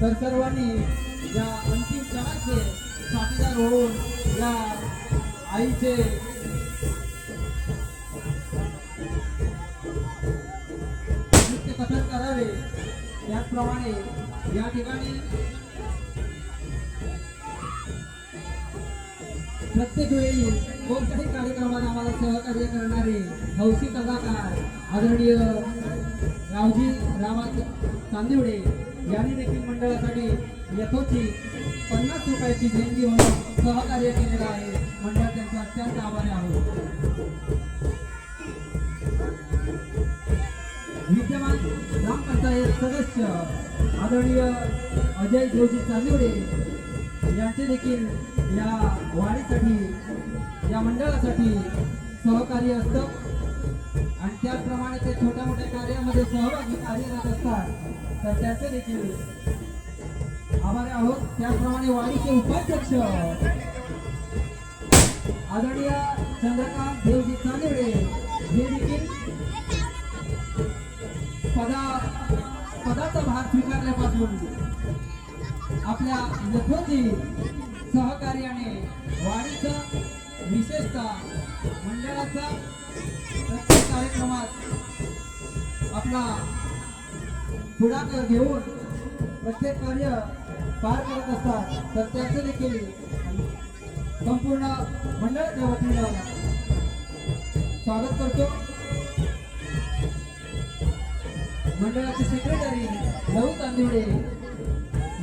तर सर्वांनी या अंतिम क्षणाचे साथीदार होऊन या आईचे नृत्य कथन करावे. त्याचप्रमाणे या ठिकाणी प्रत्येक वेळी कोणत्याही कार्यक्रमात आम्हाला सहकार्य करणारे हौशी कलाकार आदरणीय रावजी रामा चांदिवडे यांनी देखील मंडळासाठी यथोची पन्नास रुपयाची देणगी म्हणून सहकार्य केलेलं आहे. मंडळ त्यांचे अत्यंत आभारी आहोत. विद्यमान ग्रामपंचायत सदस्य आदरणीय अजय देवजी चांदिवडे यांचे देखील या वाढीसाठी या मंडळासाठी सहकार्य असतं. आणि त्याचप्रमाणे ते छोट्या मोठ्या कार्यामध्ये सहभागी कार्यरत असतात. तर त्याचे देखील आभारी आहोत त्याचप्रमाणे वाडीचे उपाध्यक्ष. आदरणीय चंद्रकांत देवजी चांदिवडे हे देखील पदा पदाचा भार स्वीकारल्यापासून आपल्या यथोची सहकार्याने वाढीचं विशेषतः मंडळाचा प्रत्येक कार्यक्रमात आपला पुढाकार घेऊन प्रत्येक कार्य पार करत असतात तर त्याचं देखील संपूर्ण मंडळाच्या वतीनं स्वागत करतो. मंडळाचे सेक्रेटरी लहू तांदिवडे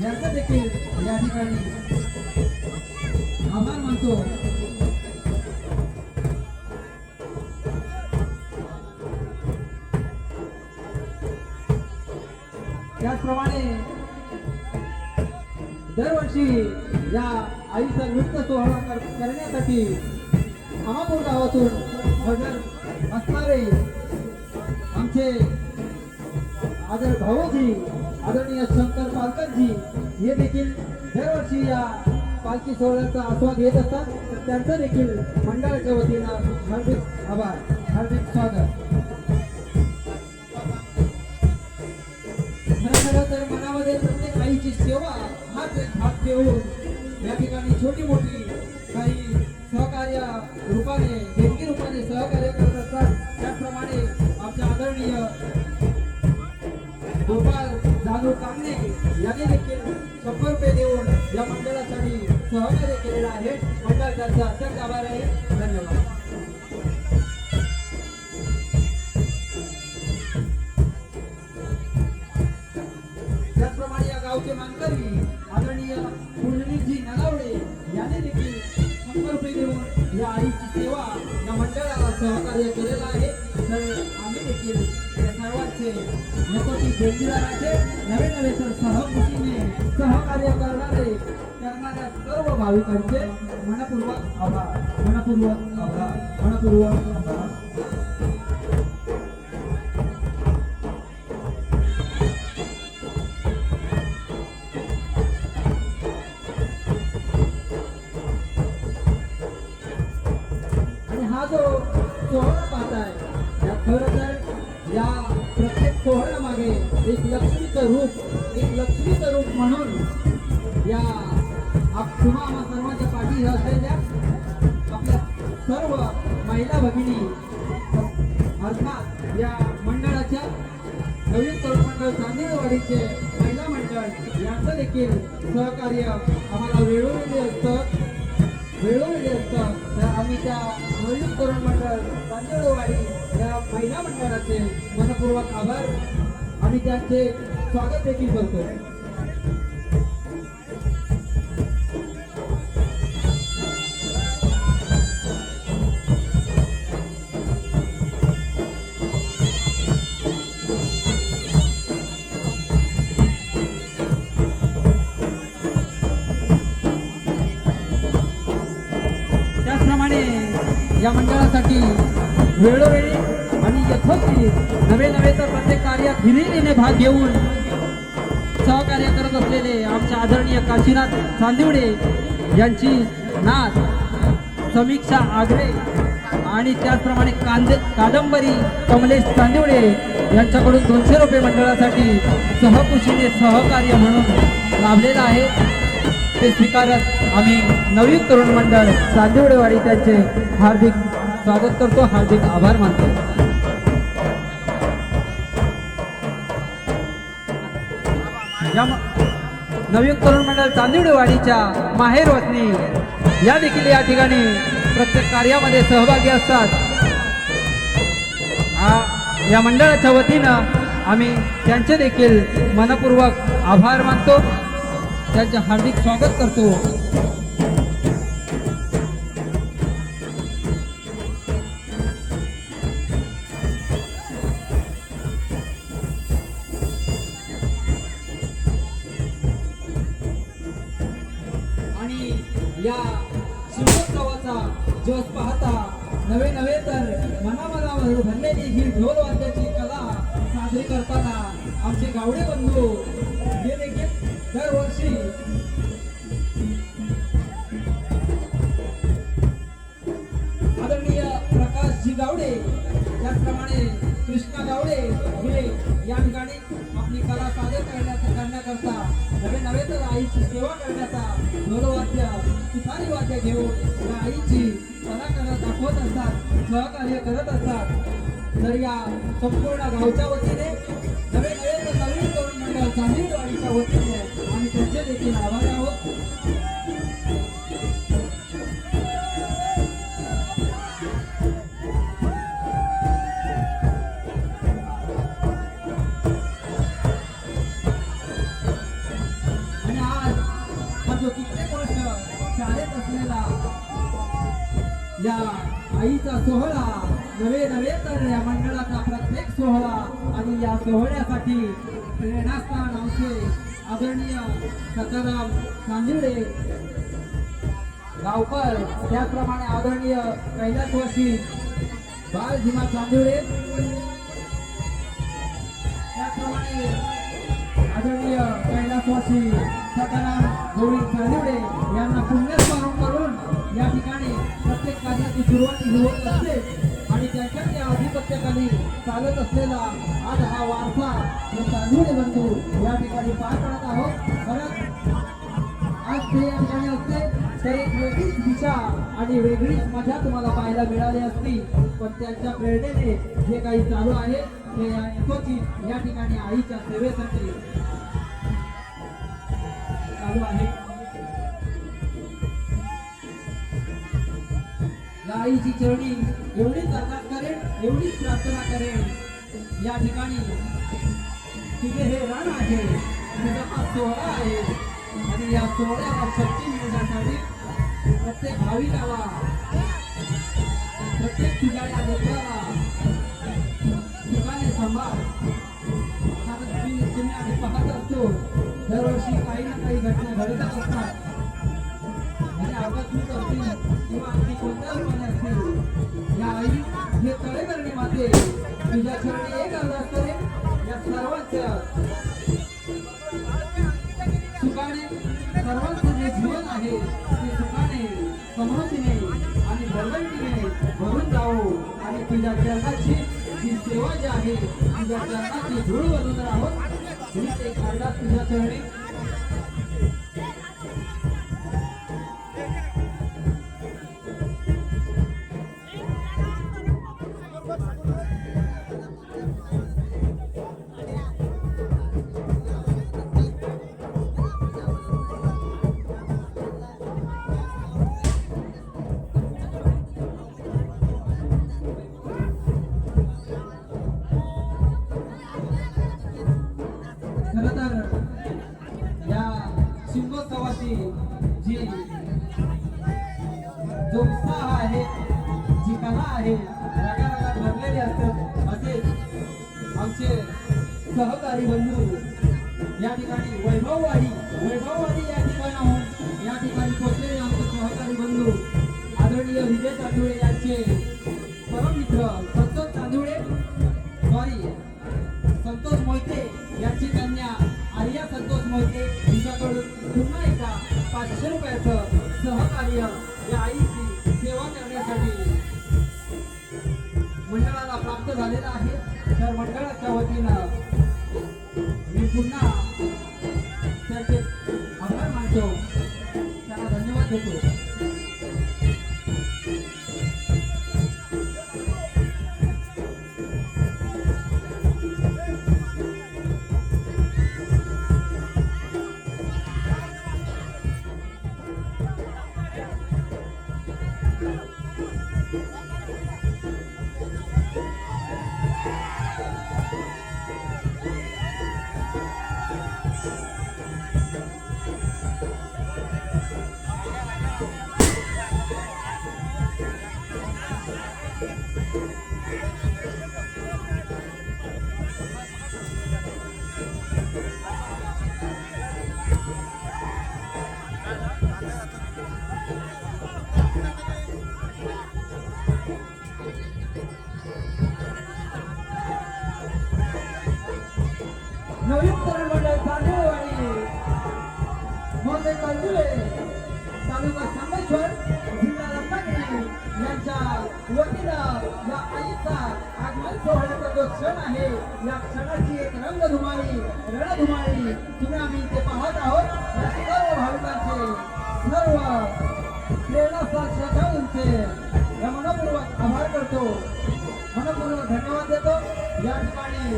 यांचं देखील या ठिकाणी आभार मानतो. वर्षी या आईचा नृत्य सोहळा कर- करण्यासाठी आमापूर गावातून हजर असणारे आमचे आदर भाऊजी आदरणीय शंकर पालकरजी हे देखील दरवर्षी या पालखी सोहळ्याचा आस्वाद घेत असतात. तर त्यांचं देखील मंडळाच्या वतीनं हार्दिक आभार हार्दिक स्वागत. खरं खरं तर मनामध्ये प्रत्येक आईची सेवा हात हात हो, घेऊन या ठिकाणी छोटी मोठी काही सहकार्य रूपाने देणगी रूपाने सहकार्य करत असतात. त्याचप्रमाणे आमच्या आदरणीय गोपाल जाधव कांगणे यांनी देखील शंभर रुपये देऊन या मंडळासाठी सहकार्य केलेलं आहे. मंडळ त्यांचा अत्यंत आभार आहे. धन्यवाद. त्याचप्रमाणे या गावचे मानकरी आदरणीय पुंडलिकजी नलावडे यांनी देखील शंभर रुपये देऊन या आईची सेवा या मंडळाला सहकार्य केलेलं आहे. तर आम्ही देखील या सर्वांचे यशस्वी देणगीदाराचे नवे नवे तर सहकुशीने सहकार्य करणारे करणाऱ्या सर्व भाविकांचे मनपूर्वक आभार. मनपूर्वक आभार. मनपूर्वक आभार. आम्ही त्या नवीन तरुण मंडळ कांदळवाडी या महिला मंडळाचे मनपूर्वक आभार. आणि त्यांचे स्वागत देखील करतो करण्यासाठी वेळोवेळी आणि यथोचित नवे नवे तर प्रत्येक कार्यात हिरिरीने भाग घेऊन सहकार्य करत असलेले आमचे आदरणीय काशीनाथ चांदिवडे यांची नाथ समीक्षा आगरे आणि त्याचप्रमाणे कांदे कादंबरी कमलेश चांदिवडे यांच्याकडून दोनशे रुपये मंडळासाठी सहकुशीने सहकार्य म्हणून लाभलेलं आहे. ते स्वीकारत आम्ही नवीन तरुण मंडळ चांदिवडेवाडी त्यांचे हार्दिक स्वागत करतो. हार्दिक आभार मानतो. नवीन तरुण मंडळ चांदिवडेवाडीच्या माहेर वतनी या देखील या ठिकाणी प्रत्येक कार्यामध्ये सहभागी असतात. या मंडळाच्या वतीनं आम्ही त्यांचे देखील मनपूर्वक आभार मानतो. त्यांचे हार्दिक स्वागत करतो. आमचे बंधू हे देखील दरवर्षी. आदरणीय प्रकाशजी गावडे त्याचप्रमाणे कृष्णा गावडे हे या ठिकाणी आपली कला सादर करण्याचा करण्याकरता नवे नवे तर आईची सेवा करण्याचा ढोलवाद्य तुतारी वाद्य घेऊन या आईची कला दाखवत असतात सहकार्य करत असतात. तर या संपूर्ण गावच्या वतीने तरुण मंडळ वतीने आम्ही त्यांचे देखील आभारी आहोत आज हा जो वर्ष शाळेत असलेला या आईचा सोहळा नवे नवे तर या मंडळाचा प्रत्येक सोहळा आणि या सोहळ्यासाठी प्रेरणास्थान आमचे आदरणीय सकाराम चांदिवडे गावकर त्याचप्रमाणे आदरणीय कैलासवासी बाल भीमा चांदिवडे त्याचप्रमाणे आदरणीय कैलासवासी सकाराम गोविंद चांदिवडे यांना पुण्यस्मरण करून या ठिकाणी प्रत्येक कार्याची सुरुवात होत असते. आणि त्यांच्या आधिपत्याखाली चालत असलेला आज हा वारसा हे बंधू या ठिकाणी पार पडत आहोत. खरंच आज ते या ठिकाणी असते तर एक वेगळीच दिशा आणि वेगळीच मजा तुम्हाला पाहायला मिळाली असती. पण त्यांच्या प्रेरणेने जे काही चालू आहे. ते या यथोचित या ठिकाणी आईच्या सेवेसाठी चालू आहे. आईची चरणी एवढीच अर्थात करेन एवढीच प्रार्थना करेन. या ठिकाणी तिथे हे रण आहे तुझा हा सोहळा आहे. आणि या सोहळ्याला शक्ती मिळण्यासाठी प्रत्येक भाविकाला प्रत्येक ठिकाणी लेकराला सुखाने सांभाळ कारण तुम्ही आम्ही पाहत असतो दरवर्षी काही ना काही घटना घडतच असतात. आणि असतील किंवा आणखी कोणत्या रूपाने असतील या आई हे तळेकरणी माते तुझ्या चरणी एक या सर्वांच्या सुखाने सर्वांचं जे जीवन आहे ते सुखाने समृद्धीने आणि भरभराटीने भरून जावो आणि तुझ्या चरणाची जी सेवा जी आहे तुझ्या चरणाची धूळ बनून राहून हीच एक अरदास तुझ्या चरणी नवीन तरुण मंडळ तांदूळवाडी. मोठे तांदुळे. तालुका संगमेश्वर जिल्हा रत्नागिरी यांच्या वतीनं या आईचा आगमन सोहळ्याचा जो क्षण आहे या क्षणाची एक रंगधुमाळी रणधुमाळी तुम्ही आम्ही इथे पाहत आहोत. या सर्व भाविकांचे सर्व या मनपूर्वक आभार करतो. मनपूर्वक धन्यवाद देतो. या ठिकाणी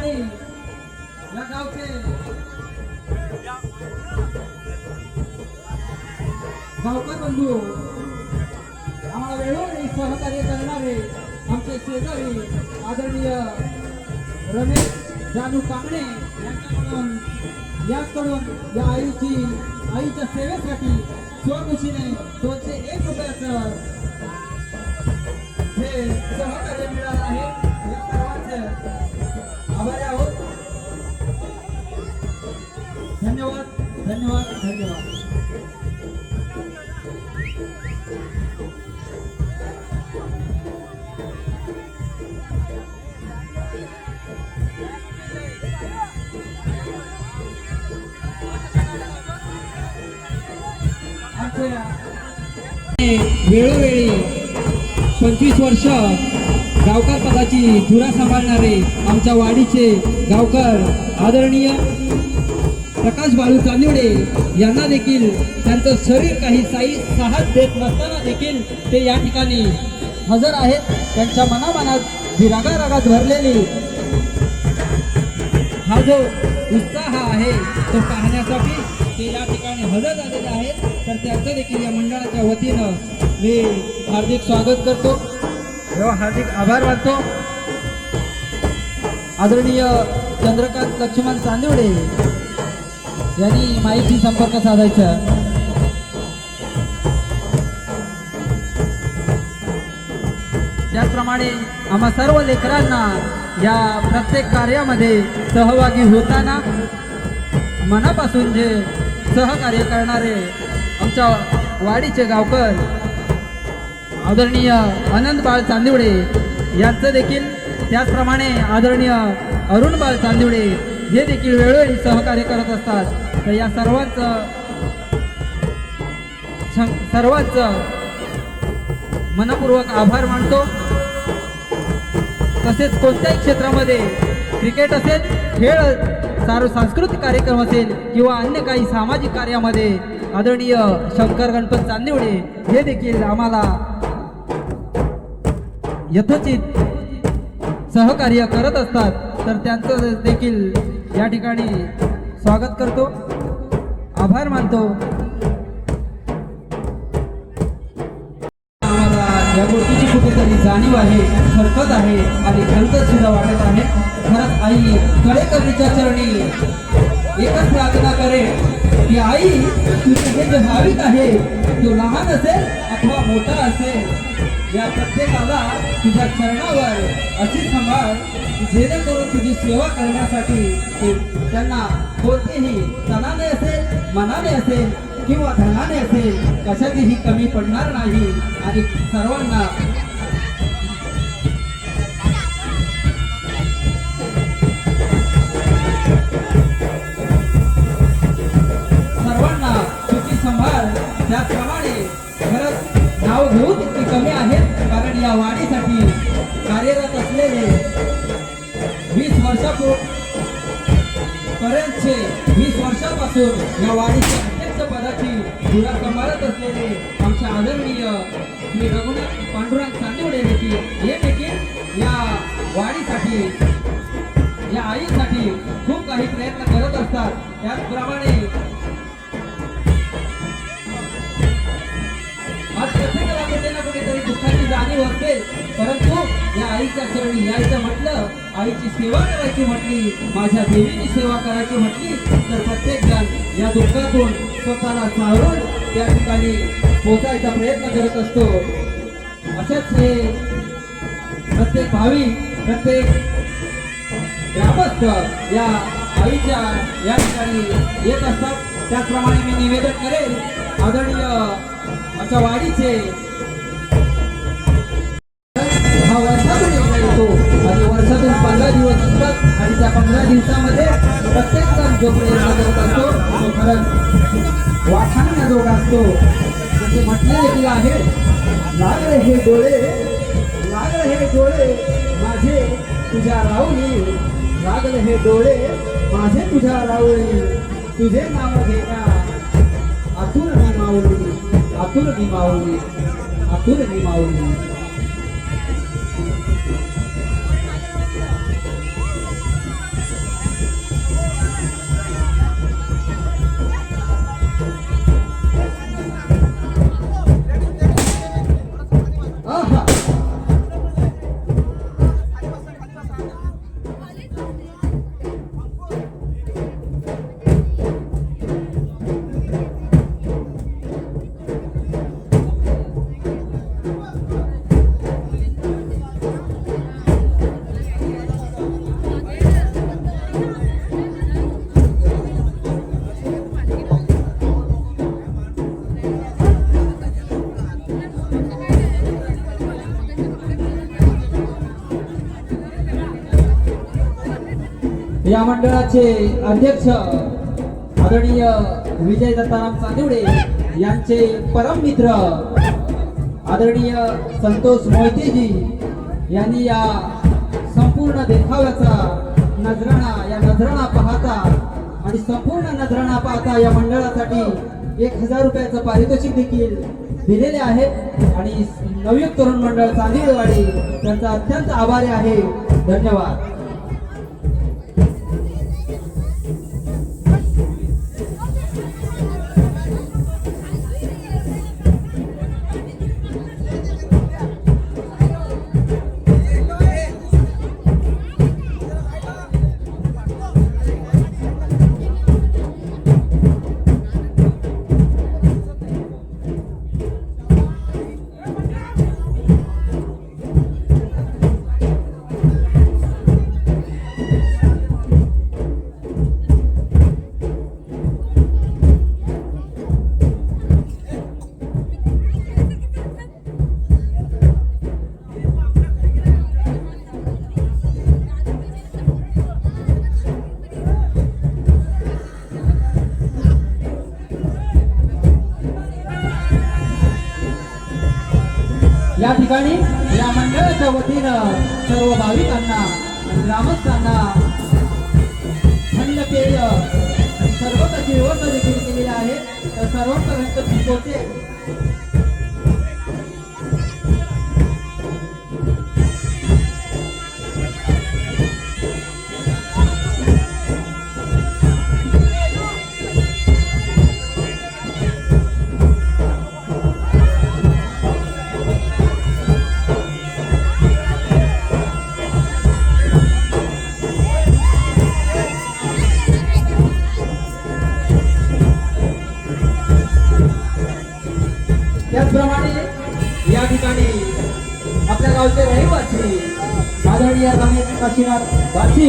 ठिकाणी या गावचे. गावकर बंधू आम्हाला वेळोवेळी सहकार्य करणारे आमचे शेजारी आदरणीय रमेश जानू कांबळे यांच्याकडून याचकडून या आईची आईच्या सेवेसाठी स्वखुशीने दोनशे एक रुपयाचं हे सहकार्य मिळालं. धन्यवाद धन्यवाद. वेळोवेळी पंचवीस वर्ष गावकर पदाची धुरा सांभाळणारे आमच्या वाडीचे गावकर आदरणीय प्रकाश बाळू चांदिवडे यांना देखील त्यांचं शरीर काही साई साहस देत नसताना देखील ते या ठिकाणी हजर आहेत. त्यांच्या मनामनात जी रागारागात भरलेली हा जो उत्साह आहे तो पाहण्यासाठी ते या ठिकाणी हजर झालेले आहेत. तर त्यांचं देखील या मंडळाच्या वतीनं मी हार्दिक स्वागत करतो. तेव्हा हार्दिक आभार मानतो. आदरणीय चंद्रकांत लक्ष्मण चांदिवडे यांनी माहिती संपर्क साधायचा. त्याचप्रमाणे आम्हा सर्व लेकरांना या प्रत्येक कार्यामध्ये सहभागी होताना मनापासून जे सहकार्य करणारे आमच्या वाडीचे गावकर आदरणीय आनंद बाळ चांदिवडे यांचं देखील त्याचप्रमाणे आदरणीय अरुण बाळ चांदिवडे हे देखील वेळोवेळी सहकार्य करत असतात. तर या सर्वांचं सर्वच मनपूर्वक आभार मानतो. तसेच कोणत्याही क्षेत्रामध्ये क्रिकेट असेल खेळ सार सांस्कृतिक कार्यक्रम असेल किंवा अन्य काही सामाजिक कार्यामध्ये आदरणीय शंकर गणपत चांदिवडे हे देखील आम्हाला यथोचित सहकार्य करत असतात. तर त्यांचं देखील या ठिकाणी स्वागत करतो. आभार मानतो. आम्हाला या गोष्टीची कुठेतरी जाणीव आहे हरकत आहे आणि खरकत सुद्धा वाटत आहे. खरंच आई कळेकरीच्या चरणी एकच प्रार्थना करे की आई तुझे हे जे भाविक आहे तो लहान असेल अथवा मोठा असेल या प्रत्येकाला तुझ्या चरणावर अशी सांभाळ जेणेकरून तुझी सेवा करण्यासाठी त्यांना कोणतेही तनाने असेल मनाने असेल किंवा धनाने असेल कशाचीही कमी पडणार नाही. आणि सर्वांना सर्वांना सुखी संभाळ. त्याचप्रमाणे खरंच नाव घेऊ तितकी कमी आहेत कारण या वाढीसाठी कार्यरत असलेले वीस वर्षापूर्वी पर्यंतचे वीस वर्षापासून या वाडीच्या अध्यक्ष पदाची धुरा सांभाळत असलेले आमचे आदरणीय श्री रघुनाथ पांडुरंग चांदिवडे देखील हे देखील या वाडीसाठी या आईसाठी खूप काही प्रयत्न करत असतात. त्याचप्रमाणे आज प्रत्येकाला कुठे ना कुठेतरी दुःखाची जाणीव असते. परंतु या आईच्या चरणी यायचं म्हटलं आईची सेवा करायची म्हटली माझ्या देवीची सेवा करायची म्हटली तर प्रत्येक जण या दुःखातून स्वतःला सावरून त्या ठिकाणी पोचायचा प्रयत्न करत असतो. असेच हे प्रत्येक भाविक प्रत्येक ग्रामस्थ या आईच्या या ठिकाणी येत असतात. त्याचप्रमाणे मी निवेदन करेल आदरणीय आमच्या वाडीचे हा वर्षातून असतो आणि वर्षातून पंधरा दिवस असतात आणि त्या पंधरा दिवसामध्ये प्रत्येक जण जो प्रयत्न करत असतो तो खरंच वाखाणण्याजोगा असतो. जसे म्हटले देखील आहे लाग हे डोळे लाग हे डोळे माझे तुझ्या राहुली. लागले हे डोळे माझे तुझ्या राहुली. तुझे नाव घेण्या आतुर मी माऊली आतुर मी माऊली आतुर मी माऊली या मंडळाचे अध्यक्ष आदरणीय विजय दत्ताराम चांदिवडे यांचे परम मित्र आदरणीय संतोष मोहितेजी यांनी या संपूर्ण देखाव्याचा नजराणा या नजराणा पाहता आणि संपूर्ण नजराणा पाहता या मंडळासाठी एक हजार रुपयाचं पारितोषिक देखील दिलेले आहेत आणि नवयुक्त तरुण मंडळ चांदिवडेवाडी त्यांचा अत्यंत आभारी आहे. धन्यवाद. ठिकाणी या मंडळाच्या वतीनं सर्व भाविकांना ग्रामस्थांना थंड पेय आणि व्यवस्था देखील केलेली आहे तर सर्वांपर्यंत पोहोचेल.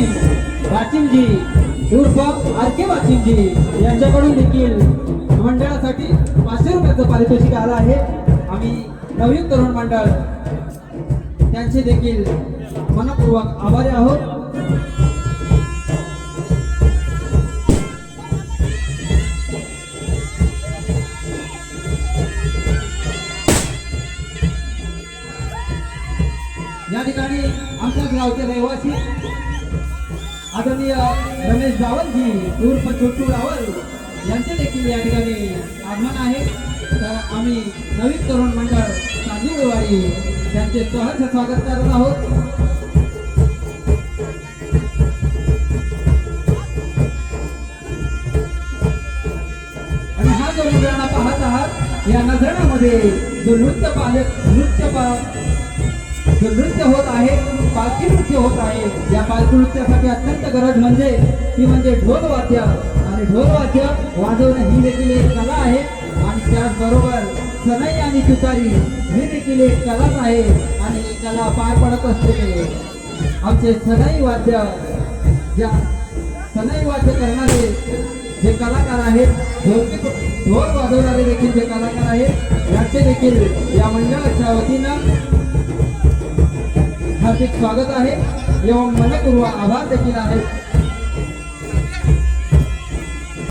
वाचिम वाचिमजी उर्फ आर के वाचिमजी यांच्याकडून देखील मंडळासाठी पाचशे रुपयाचं पारितोषिक आलं आहे. आम्ही नवीन तरुण मंडळ त्यांचे देखील मनपूर्वक आभारी आहोत. माननीय रमेश जावलजी उर्फ छोटू रावल यांचे देखील या ठिकाणी आगमन आहे. तर आम्ही नवीन तरुण मंडळ चांदूरवाडी त्यांचे सहर्ष स्वागत करत आहोत. आणि हा जो नजराणा पाहत आहात या नजराणामध्ये जो नृत्य पालक नृत्य पा- जो नृत्य होत आहे पालखी नृत्य होत आहे या पालखी नृत्यासाठी अत्यंत गरज म्हणजे ती म्हणजे ढोल वाद्य. आणि ढोल वाद्य वाजवणे ही देखील एक कला आहे. आणि त्याचबरोबर सनई आणि तुतारी ही देखील एक कलाच आहे. आणि ही कला पार पडत असते. आमचे सनई वाद्य ज्या सनई वाद्य करणारे जे कलाकार आहेत ढोल ढोल वाजवणारे देखील जे कलाकार आहेत याचे देखील या मंडळाच्या वतीनं हार्दिक स्वागत आहे. एवढं मनपूर्वक आभार देखील आहेत